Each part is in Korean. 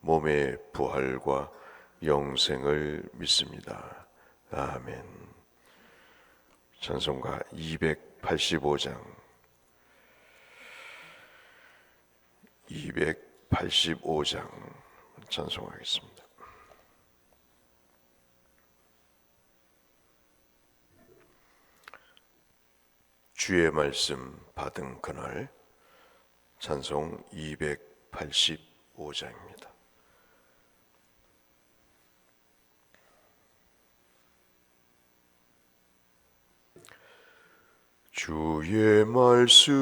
몸의 부활과 영생을 믿습니다. 아멘. 찬송가 285장 285장 찬송하겠습니다. 주의 말씀 받은 그날 찬송 285장입니다. 주의 말씀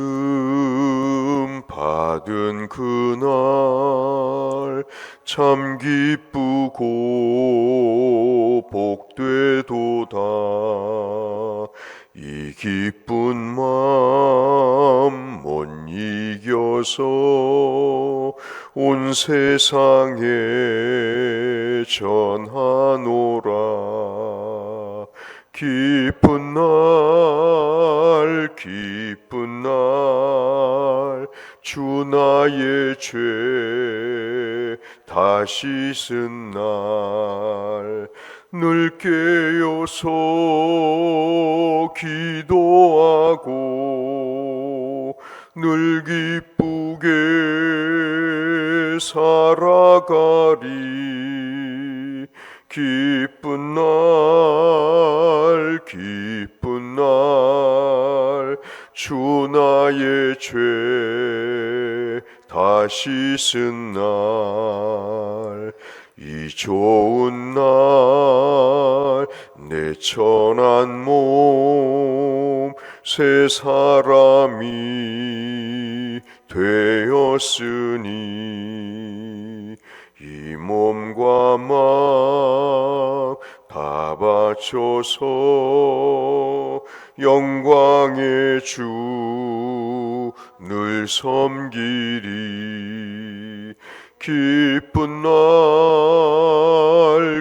받은 그날 참 기쁘고 복되도다. 이 기쁜 마음 못 이겨서 온 세상에 전하노라. 기쁜 날 기쁜 날 주 나의 죄 다시 쓴날 늘 깨어서 기도하고 늘 기쁘게 살아가리. 기쁜 날 주 나의 죄 다시 쓴 날 이 좋은 날 내 천한 몸 새 사람이 되었으니 이 몸과 마음 다 바쳐서 영광의 주 늘 섬기리 기쁜 날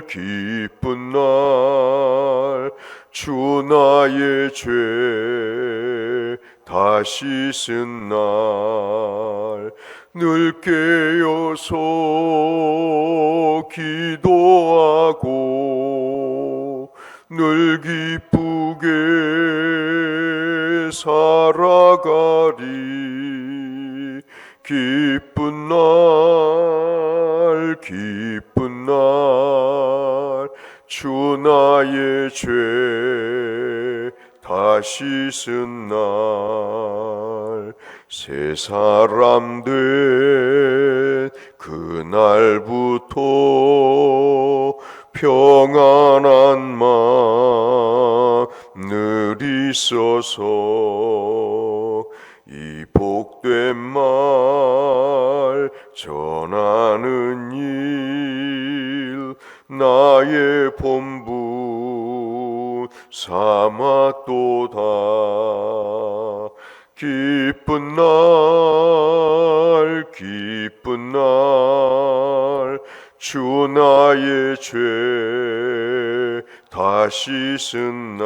기쁜 날 주 나의 죄 다시 쓴 날 늘 깨어서 기도하고 늘 기쁘게 살아가리. 기쁜 날 기쁜 날 주 나의 죄 다시 쓴 날. 새 사람 된 있어서. 이 복된 말 전하는 일 나의 본분 삼았도다. 기쁜 날 기쁜 날 주 나의 죄 다시 쓴 날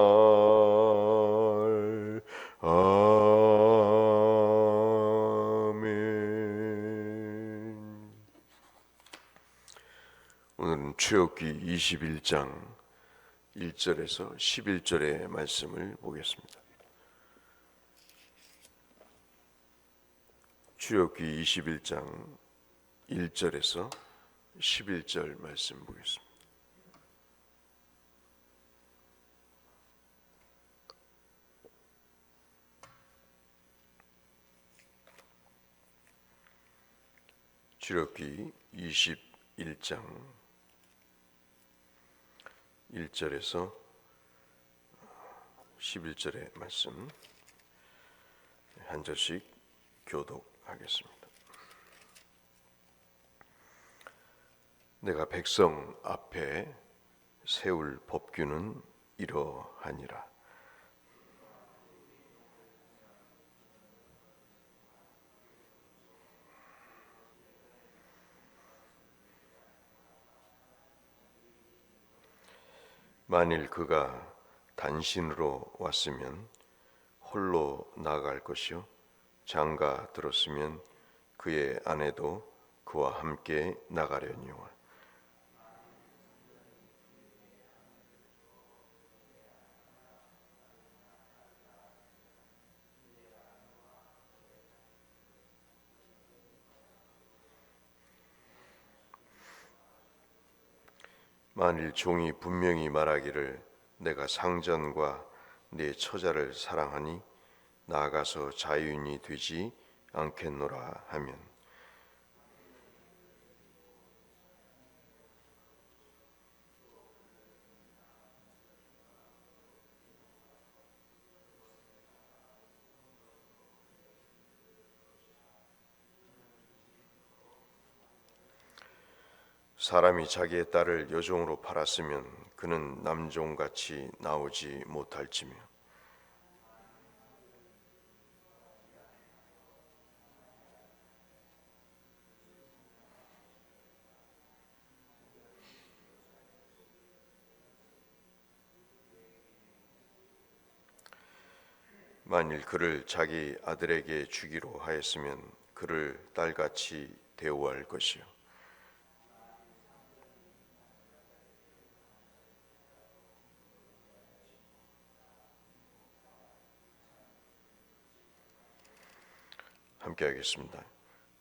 출애굽기 21장 1절에서 11절의 말씀을 보겠습니다. 출애굽기 21장 1절에서 11절 말씀 보겠습니다. 출애굽기 21장 1절에서 11절의 말씀 한 절씩 교독하겠습니다. 내가 백성 앞에 세울 법규는 이러하니라. 만일 그가 단신으로 왔으면 홀로 나아갈 것이요. 장가 들었으면 그의 아내도 그와 함께 나가려니와 만일 종이 분명히 말하기를 내가 상전과 내 처자를 사랑하니 나아가서 자유인이 되지 않겠노라 하면 사람이 자기의 딸을 여종으로 팔았으면 그는 남종같이 나오지 못할지며. 만일 그를 자기 아들에게 주기로 하였으면 그를 딸같이 대우할 것이요 함께 하겠습니다.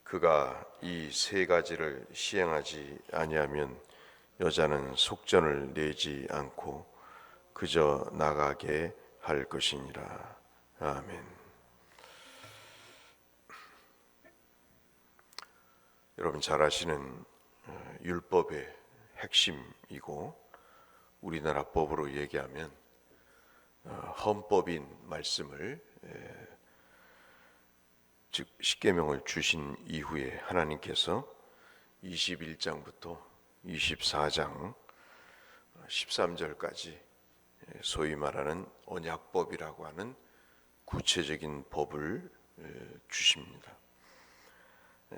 그가 이 세 가지를 시행하지 아니하면 여자는 속전을 내지 않고 그저 나가게 할 것이니라. 아멘. 여러분 잘 아시는 어, 율법의 핵심이고 우리나라 법으로 얘기하면 어, 헌법인 말씀을 즉 십계명을 주신 이후에 하나님께서 21장부터 24장 13절까지 소위 말하는 언약법이라고 하는 구체적인 법을 주십니다.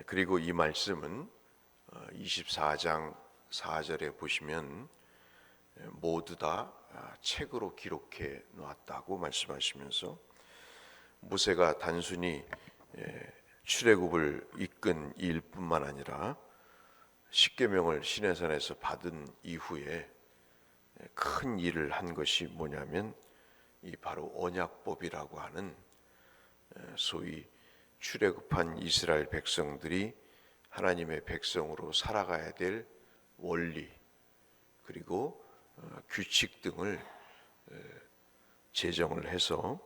그리고 이 말씀은 24장 4절에 보시면 모두 다 책으로 기록해 놓았다고 말씀하시면서 모세가 단순히 예, 출애굽을 이끈 일뿐만 아니라 십계명을 시내산에서 받은 이후에 큰 일을 한 것이 뭐냐면 이 바로 언약법이라고 하는 소위 출애굽한 이스라엘 백성들이 하나님의 백성으로 살아가야 될 원리 그리고 어, 규칙 등을 제정을 해서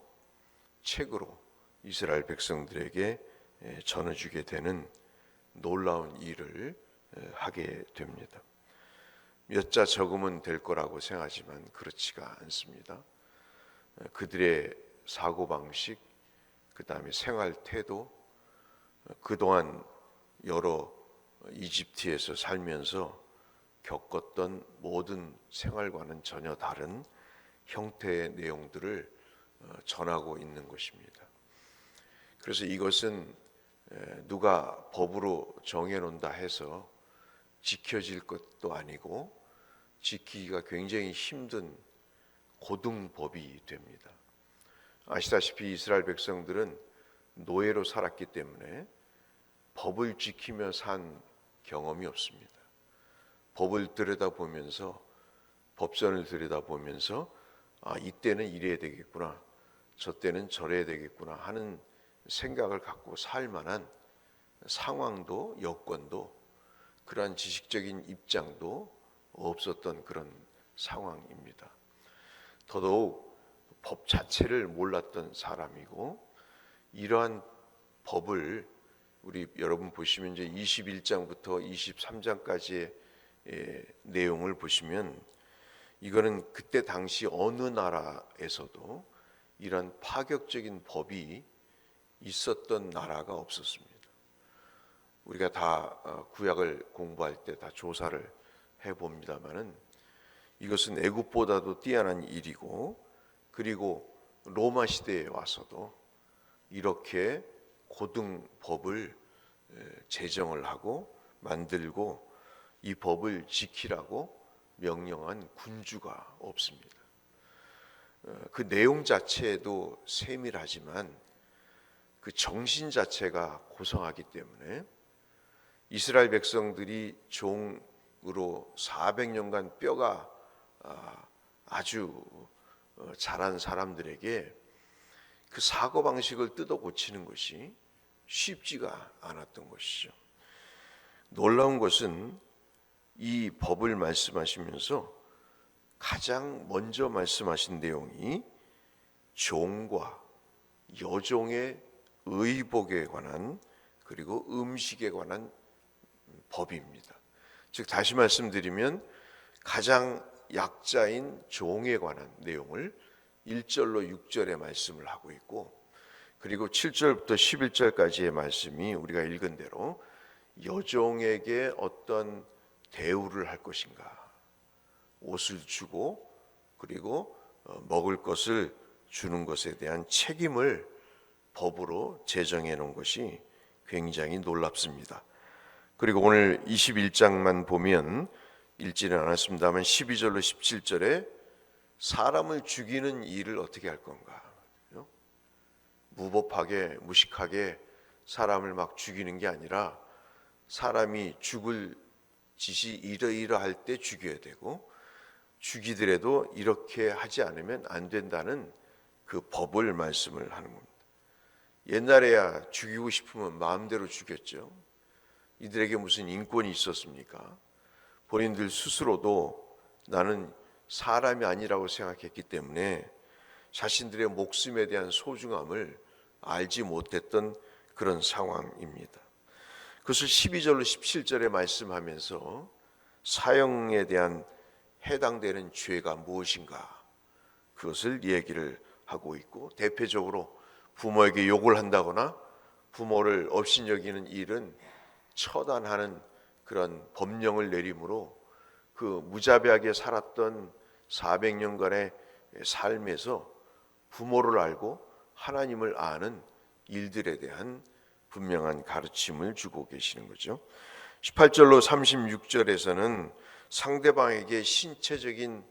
책으로 이스라엘 백성들에게 전해주게 되는 놀라운 일을 하게 됩니다. 몇 자 적으면 될 거라고 생각하지만 그렇지가 않습니다. 그들의 사고 방식, 그 다음에 생활 태도, 그동안 여러 이집트에서 살면서 겪었던 모든 생활과는 전혀 다른 형태의 내용들을 어, 전하고 있는 것입니다. 그래서 이것은 누가 법으로 정해놓는다 해서 지켜질 것도 아니고 지키기가 굉장히 힘든 고등법이 됩니다. 아시다시피 이스라엘 백성들은 노예로 살았기 때문에 법을 지키며 산 경험이 없습니다. 법을 들여다보면서 법전을 들여다보면서 아 이때는 이래야 되겠구나 저 때는 저래야 되겠구나 하는 생각을 갖고 살 만한 상황도 여건도 그러한 지식적인 입장도 없었던 그런 상황입니다. 더더욱 법 자체를 몰랐던 사람이고 이러한 법을 우리 여러분 보시면 이제 21장부터 23장까지의 예, 내용을 보시면 이거는 그때 당시 어느 나라에서도 이런 파격적인 법이 있었던 나라가 없었습니다. 우리가 다 어, 구약을 공부할 때 다 조사를 해 봅니다만은 이것은 애굽보다도 뛰어난 일이고 그리고 로마 시대에 와서도 이렇게 고등법을 제정을 하고 만들고 이 법을 지키라고 명령한 군주가 없습니다. 어, 그 내용 자체도 세밀하지만 그 정신 자체가 고상하기 때문에 이스라엘 백성들이 종으로 400년간 뼈가 아, 아주 어, 자란 사람들에게 그 사고 방식을 뜯어 고치는 것이 쉽지가 않았던 것이죠. 놀라운 것은 이 법을 말씀하시면서 가장 먼저 말씀하신 내용이 종과 여종의 의복에 관한 그리고 음식에 관한 법입니다. 즉 다시 말씀드리면 가장 약자인 종에 관한 내용을 1절로 6절의 말씀을 하고 있고 그리고 7절부터 11절까지의 말씀이 우리가 읽은 대로 여종에게 어떤 대우를 할 것인가 옷을 주고 그리고 어, 먹을 것을 주는 것에 대한 책임을 법으로 제정해 놓은 것이 굉장히 놀랍습니다. 그리고 오늘 21장만 보면 읽지는 않았습니다만 12절로 17절에 사람을 죽이는 일을 어떻게 할 건가? 무법하게 무식하게 사람을 막 죽이는 게 아니라 사람이 죽을 짓이 이러이러할 때 죽여야 되고 죽이더라도 이렇게 하지 않으면 안 된다는 그 법을 말씀을 하는 겁니다. 옛날에야 죽이고 싶으면 마음대로 죽였죠. 이들에게 무슨 인권이 있었습니까? 본인들 스스로도 나는 사람이 아니라고 생각했기 때문에 자신들의 목숨에 대한 소중함을 알지 못했던 그런 상황입니다. 그것을 12절로 17절에 말씀하면서 사형에 대한 해당되는 죄가 무엇인가 그것을 얘기를 하고 있고 대표적으로 부모에게 욕을 한다거나 부모를 업신여기는 일은 처단하는 그런 법령을 내림으로 그 무자비하게 살았던 400년간의 삶에서 부모를 알고 하나님을 아는 일들에 대한 분명한 가르침을 주고 계시는 거죠. 18절로 36절에서는 상대방에게 신체적인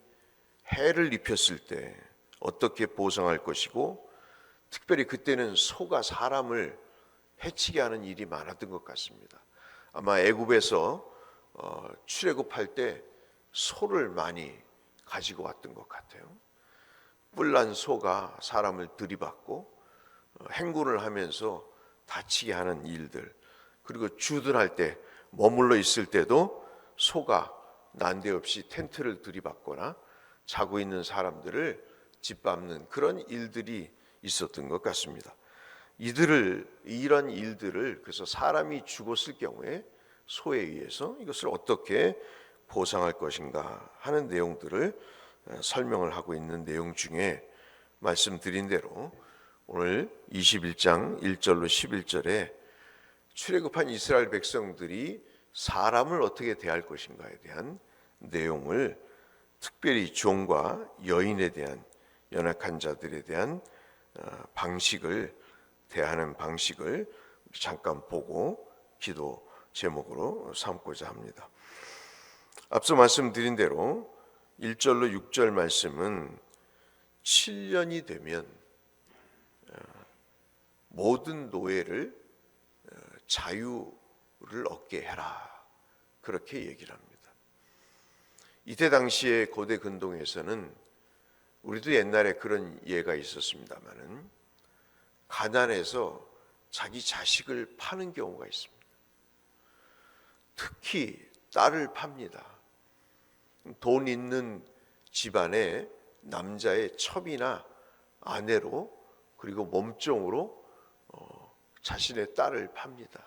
해를 입혔을 때 어떻게 보상할 것이고 특별히 그때는 소가 사람을 해치게 하는 일이 많았던 것 같습니다. 아마 애굽에서 어, 출애굽할 때 소를 많이 가지고 왔던 것 같아요. 뿔난 소가 사람을 들이받고 어, 행군을 하면서 다치게 하는 일들 그리고 주둔할 때 머물러 있을 때도 소가 난데없이 텐트를 들이받거나 자고 있는 사람들을 짓밟는 그런 일들이 있었던 것 같습니다. 이들을 이런 일들을 그래서 사람이 죽었을 경우에 소에 의해서 이것을 어떻게 보상할 것인가 하는 내용들을 어, 설명을 하고 있는 내용 중에 말씀드린 대로 오늘 21장 1절로 11절에 출애굽한 이스라엘 백성들이 사람을 어떻게 대할 것인가에 대한 내용을 특별히 종과 여인에 대한 연약한 자들에 대한 어, 방식을 대하는 방식을 잠깐 보고 기도 제목으로 삼고자 합니다. 앞서 말씀드린 대로 1절로 6절 말씀은 7년이 되면 어, 모든 노예를 어, 자유를 얻게 해라. 그렇게 얘기를 합니다. 이때 당시에 고대 근동에서는 우리도 옛날에 그런 예가 있었습니다만은 가난해서 자기 자식을 파는 경우가 있습니다. 특히 딸을 팝니다. 돈 있는 집안의 남자의 첩이나 아내로 그리고 몸종으로 어, 자신의 딸을 팝니다.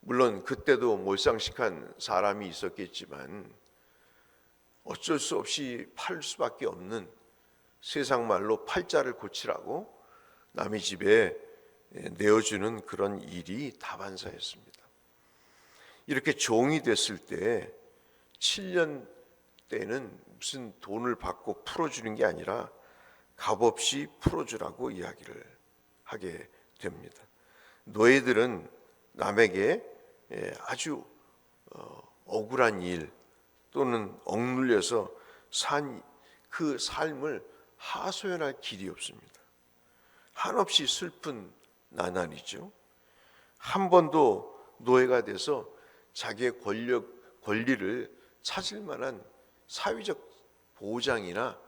물론 그때도 몰상식한 사람이 있었겠지만 어쩔 수 없이 팔 수밖에 없는 세상 말로 팔자를 고치라고 남의 집에 내어주는 그런 일이 다반사였습니다. 이렇게 종이 됐을 때 7년 때는 무슨 돈을 받고 풀어주는 게 아니라 값없이 풀어주라고 이야기를 하게 됩니다. 노예들은 남에게 예, 아주 어, 억울한 일 또는 억눌려서 산 그 삶을 하소연할 길이 없습니다. 한없이 슬픈 나날이죠. 한 번도 노예가 돼서 자기의 권력 권리를 찾을 만한 사회적 보장이나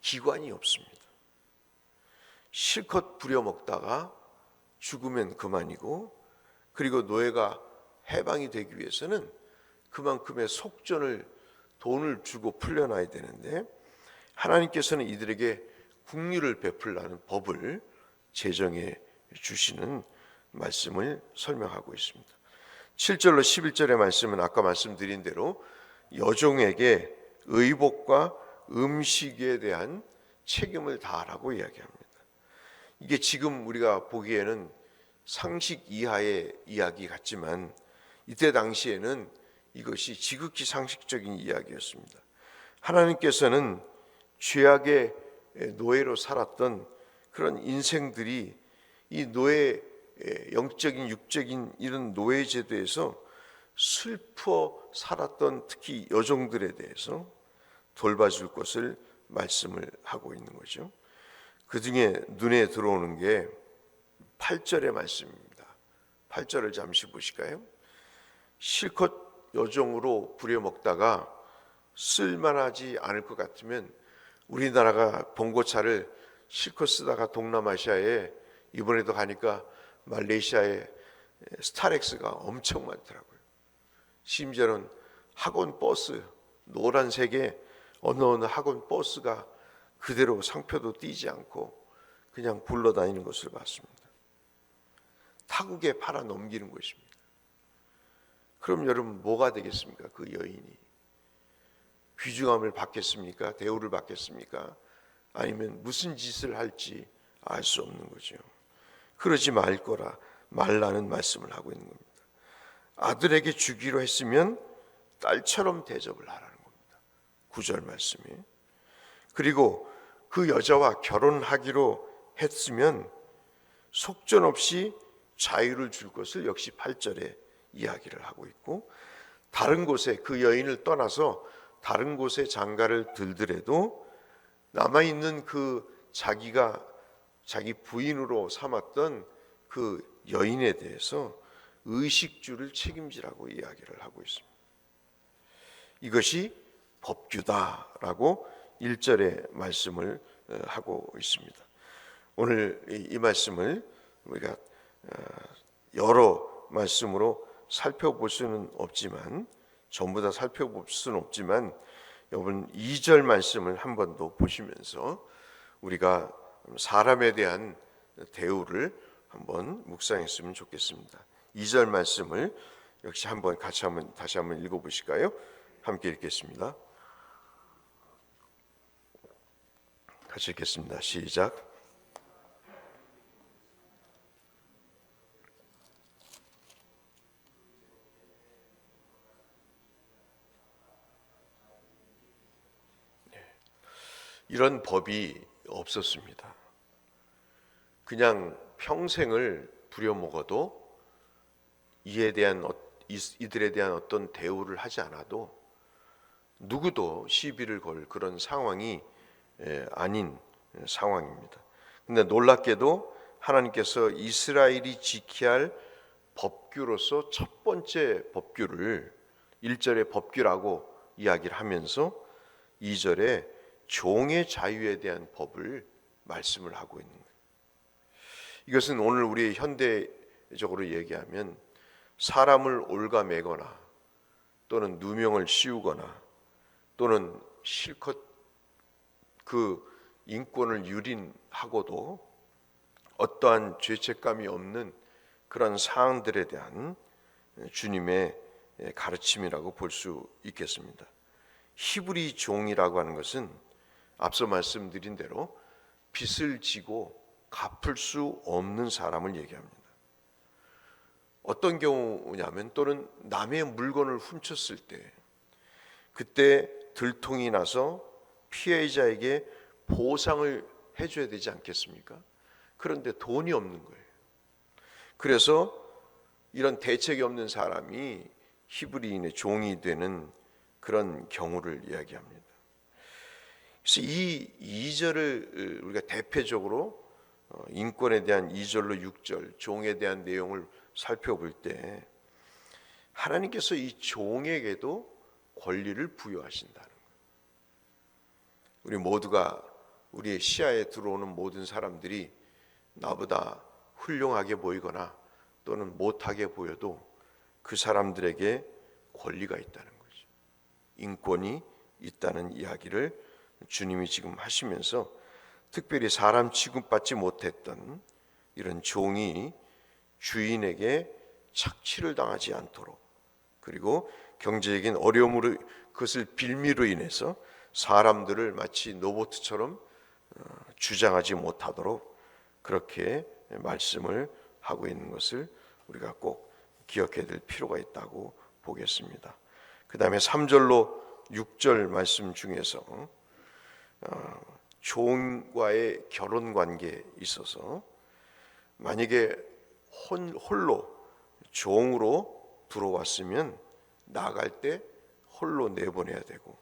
기관이 없습니다. 실컷 부려먹다가 죽으면 그만이고 그리고 노예가 해방이 되기 위해서는 그만큼의 속전을 돈을 주고 풀려나야 되는데 하나님께서는 이들에게 국류를 베풀라는 법을 제정해 주시는 말씀을 설명하고 있습니다. 7절로 11절의 말씀은 아까 말씀드린 대로 여종에게 의복과 음식에 대한 책임을 다하라고 이야기합니다. 이게 지금 우리가 보기에는 상식 이하의 이야기 같지만 이때 당시에는 이것이 지극히 상식적인 이야기였습니다. 하나님께서는 죄악의 노예로 살았던 그런 인생들이 이 노예 영적인 육적인 이런 노예 제도에서 슬퍼 살았던 특히 여종들에 대해서 돌봐줄 것을 말씀을 하고 있는 거죠. 그 중에 눈에 들어오는 게 8절의 말씀입니다. 8절을 잠시 보실까요? 실컷 여종으로 부려먹다가 쓸만하지 않을 것 같으면 우리나라가 봉고차를 실컷 쓰다가 동남아시아에 이번에도 가니까 말레이시아에 스타렉스가 엄청 많더라고요. 심지어는 학원 버스 노란색에 어느 어느 학원 버스가 그대로 상표도 띄지 않고 그냥 굴러다니는 것을 봤습니다. 타국에 팔아 넘기는 것입니다. 그럼 여러분 뭐가 되겠습니까? 그 여인이 귀중함을 받겠습니까? 대우를 받겠습니까? 아니면 무슨 짓을 할지 알 수 없는 거죠. 그러지 말 거라 말라는 말씀을 하고 있는 겁니다. 아들에게 주기로 했으면 딸처럼 대접을 하라는 겁니다. 구절 말씀이. 그리고 그 여자와 결혼하기로 했으면 속전없이 자유를 줄 것을 역시 8절에 이야기를 하고 있고 다른 곳에 그 여인을 떠나서 다른 곳에 장가를 들더라도 남아 있는 그 자기가 자기 부인으로 삼았던 그 여인에 대해서 의식주를 책임지라고 이야기를 하고 있습니다. 이것이 법규다라고 1절의 말씀을 어, 하고 있습니다. 오늘 이 말씀을 우리가 어, 여러 말씀으로 살펴볼 수는 없지만 전부 다 살펴볼 수는 없지만 여러분 2절 말씀을 한 번 더 보시면서 우리가 사람에 대한 대우를 한번 묵상했으면 좋겠습니다. 2절 말씀을 역시 한번 같이 한번 다시 한번 읽어 보실까요? 함께 읽겠습니다. 같이 읽겠습니다. 시작. 이런 법이 없었습니다. 그냥 평생을 부려먹어도 이에 대한 어, 이들에 대한 어떤 대우를 하지 않아도 누구도 시비를 걸 그런 상황이 예, 아닌 상황입니다. 근데 놀랍게도 하나님께서 이스라엘이 지켜야 할 법규로서 첫 번째 법규를 1절에 법규라고 이야기를 하면서 2절에 종의 자유에 대한 법을 말씀을 하고 있는. 이것은 오늘 우리 현대적으로 얘기하면 사람을 올가매거나 또는 누명을 씌우거나 또는 실컷 그 인권을 유린하고도 어떠한 죄책감이 없는 그런 사항들에 대한 주님의 가르침이라고 볼 수 있겠습니다. 히브리 종이라고 하는 것은 앞서 말씀드린 대로 빚을 지고 갚을 수 없는 사람을 얘기합니다. 어떤 경우냐면 또는 남의 물건을 훔쳤을 때 그때 들통이 나서 피해자에게 보상을 해줘야 되지 않겠습니까? 그런데 돈이 없는 거예요. 그래서 이런 대책이 없는 사람이 히브리인의 종이 되는 그런 경우를 이야기합니다. 그래서 이 2절을 우리가 대표적으로 어, 인권에 대한 2절로 6절 종에 대한 내용을 살펴볼 때 하나님께서 이 종에게도 권리를 부여하신다는 거예요. 우리 모두가 우리의 시야에 들어오는 모든 사람들이 나보다 훌륭하게 보이거나 또는 못하게 보여도 그 사람들에게 권리가 있다는 거죠. 인권이 있다는 이야기를 주님이 지금 하시면서 특별히 사람 취급받지 못했던 이런 종이 주인에게 착취를 당하지 않도록 그리고 경제적인 어려움으로 그것을 빌미로 인해서 사람들을 마치 로봇처럼 어, 주장하지 못하도록 그렇게 말씀을 하고 있는 것을 우리가 꼭 기억해야 될 필요가 있다고 보겠습니다. 그 다음에 3절로 6절 말씀 중에서 어, 종과의 결혼 관계에 있어서 만약에 혼, 홀로 종으로 들어왔으면 나갈 때 홀로 내보내야 되고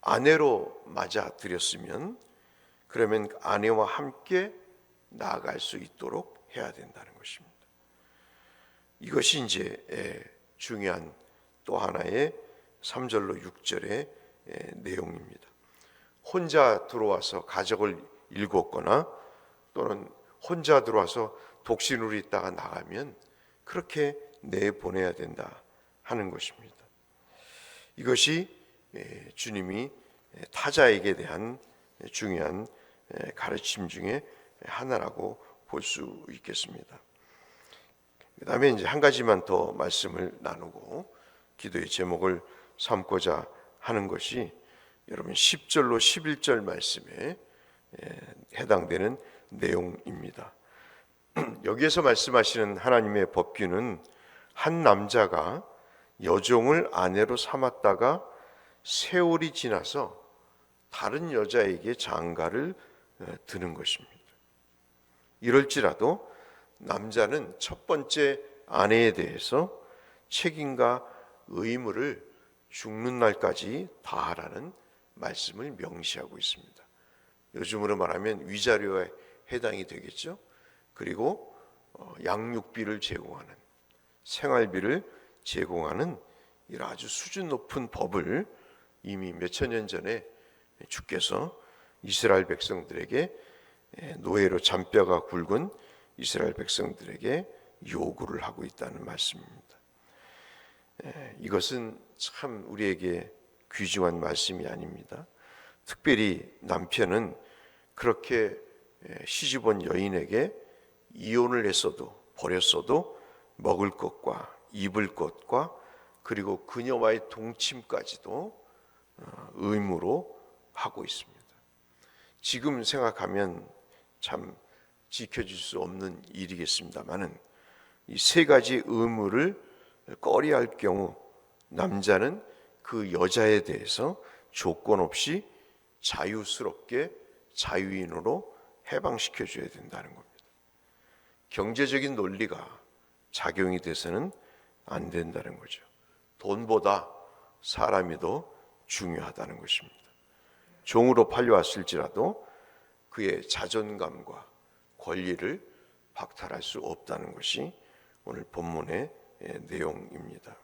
아내로 맞아 들였으면 그러면 아내와 함께 나아갈 수 있도록 해야 된다는 것입니다. 이것이 이제 예, 중요한 또 하나의 3절로 6절의 예, 내용입니다. 혼자 들어와서 가족을 일궜거나 또는 혼자 들어와서 독신으로 있다가 나가면 그렇게 내보내야 된다 하는 것입니다. 이것이 예, 주님이 타자에게 대한 중요한 가르침 중에 하나라고 볼 수 있겠습니다. 그다음에 이제 한 가지만 더 말씀을 나누고 기도의 제목을 삼고자 하는 것이 여러분 10절로 11절 말씀에 해당되는 내용입니다. 여기에서 말씀하시는 하나님의 법규는 한 남자가 여종을 아내로 삼았다가 세월이 지나서 다른 여자에게 장가를 드는 것입니다. 이럴지라도 남자는 첫 번째 아내에 대해서 책임과 의무를 죽는 날까지 다하라는 말씀을 명시하고 있습니다. 요즘으로 말하면 위자료에 해당이 되겠죠. 그리고 어, 양육비를 제공하는 생활비를 제공하는 이런 아주 수준 높은 법을 이미 몇천 년 전에 주께서 이스라엘 백성들에게 노예로 잔뼈가 굵은 이스라엘 백성들에게 요구를 하고 있다는 말씀입니다. 이것은 참 우리에게 귀중한 말씀이 아닙니다. 특별히 남편은 그렇게 시집온 여인에게 이혼을 했어도 버렸어도 먹을 것과 입을 것과 그리고 그녀와의 동침까지도 어, 의무로 하고 있습니다. 지금 생각하면 참 지켜질 수 없는 일이겠습니다만은 이 세 가지 의무를 꺼리할 경우 남자는 그 여자에 대해서 조건 없이 자유스럽게 자유인으로 해방시켜 줘야 된다는 겁니다. 경제적인 논리가 작용이 돼서는 안 된다는 거죠. 돈보다 사람이 더 중요하다는 것입니다. 종으로 팔려왔을지라도 그의 자존감과 권리를 박탈할 수 없다는 것이 오늘 본문의 예, 내용입니다.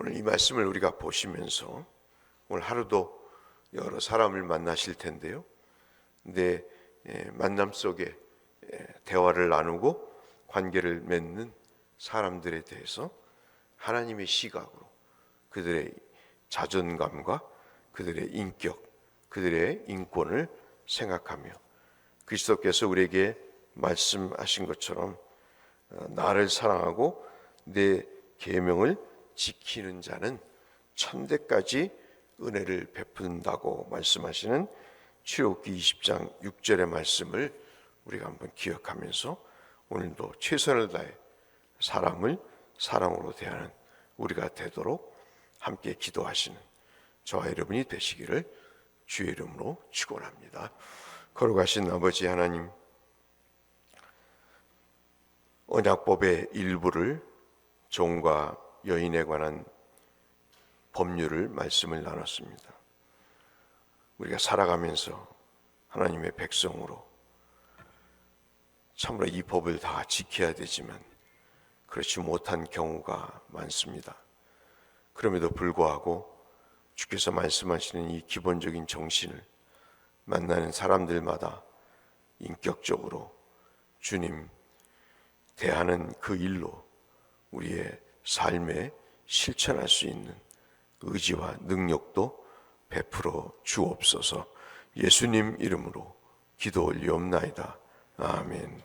오늘 이 말씀을 우리가 보시면서 오늘 하루도 여러 사람을 만나실 텐데요. 근데 예, 만남 속에 예, 대화를 나누고 관계를 맺는 사람들에 대해서 하나님의 시각으로 그들의 자존감과 그들의 인격, 그들의 인권을 생각하며 그리스도께서 우리에게 말씀하신 것처럼 어, 나를 사랑하고 내 계명을 지키는 자는 천대까지 은혜를 베푼다고 말씀하시는 출애굽기 20장 6절의 말씀을 우리가 한번 기억하면서 오늘도 최선을 다해 사람을 사랑으로 대하는 우리가 되도록 함께 기도하시는 저와 여러분이 되시기를 주의 이름으로 축원합니다. 걸어가신 아버지 하나님 언약법의 일부를 종과 여인에 관한 법률을 말씀을 나눴습니다. 우리가 살아가면서 하나님의 백성으로 참으로 이 법을 다 지켜야 되지만 그렇지 못한 경우가 많습니다. 그럼에도 불구하고 주께서 말씀하시는 이 기본적인 정신을 만나는 사람들마다 인격적으로 주님 대하는 그 일로 우리의 삶에 실천할 수 있는 의지와 능력도 베풀어 주옵소서 예수님 이름으로 기도 올리옵나이다. 아멘.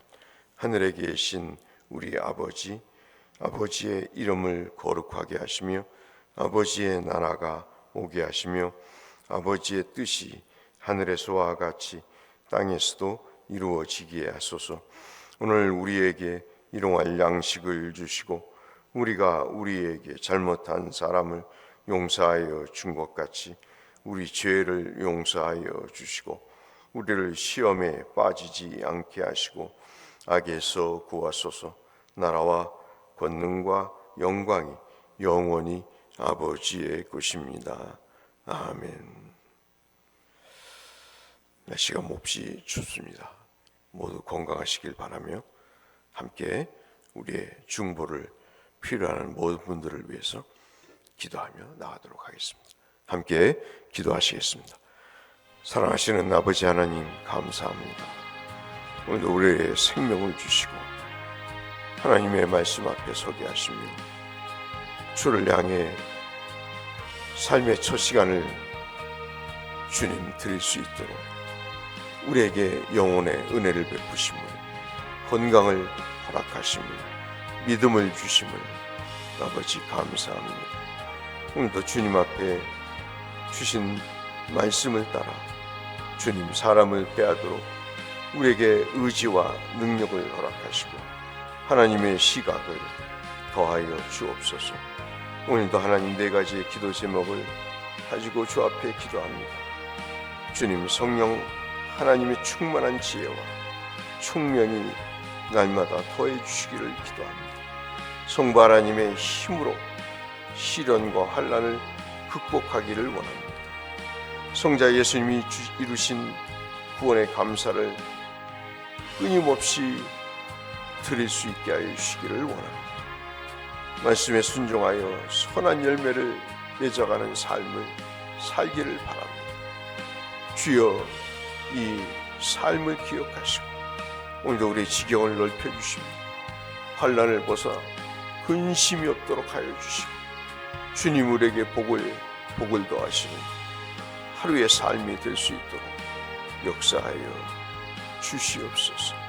하늘에 계신 우리 아버지, 아버지의 이름을 거룩하게 하시며 아버지의 나라가 오게 하시며 아버지의 뜻이 하늘에서와 같이 땅에서도 이루어지게 하소서. 오늘 우리에게 일용할 양식을 주시고 우리가 우리에게 잘못한 사람을 용서하여 준 것 같이 우리 죄를 용서하여 주시고 우리를 시험에 빠지지 않게 하시고 악에서 구하소서 나라와 권능과 영광이 영원히 아버지의 것입니다. 아멘. 날씨가 몹시 춥습니다. 모두 건강하시길 바라며 함께 우리의 중보를 필요한 모든 분들을 위해서 기도하며 나가도록 하겠습니다. 함께 기도하시겠습니다. 사랑하시는 아버지 하나님 감사합니다. 오늘도 우리의 생명을 주시고 하나님의 말씀 앞에 서게 하시며 주를 향해 삶의 첫 시간을 주님 드릴 수 있도록 우리에게 영혼의 은혜를 베푸심을 건강을 허락하심을 믿음을 주심을 아버지 감사합니다. 오늘도 주님 앞에 주신 말씀을 따라 주님 사람을 빼앗도록 우리에게 의지와 능력을 허락하시고 하나님의 시각을 더하여 주옵소서. 오늘도 하나님 네 가지의 기도 제목을 가지고 주 앞에 기도합니다. 주님 성령 하나님의 충만한 지혜와 총명이 날마다 더해 주시기를 기도합니다. 성부 하나님의 힘으로 시련과 환란을 극복하기를 원합니다. 성자 예수님이 이루신 구원의 감사를 끊임없이 드릴 수 있게 하여 주시기를 원합니다. 말씀에 순종하여 선한 열매를 맺어가는 삶을 살기를 바랍니다. 주여 이 삶을 기억하시고 오늘도 우리의 지경을 넓혀주시며 환란을 벗어 근심이 없도록 하여 주시고 주님 우리에게 복을 복을 더하시는 하루의 삶이 될 수 있도록 역사하여 주시옵소서.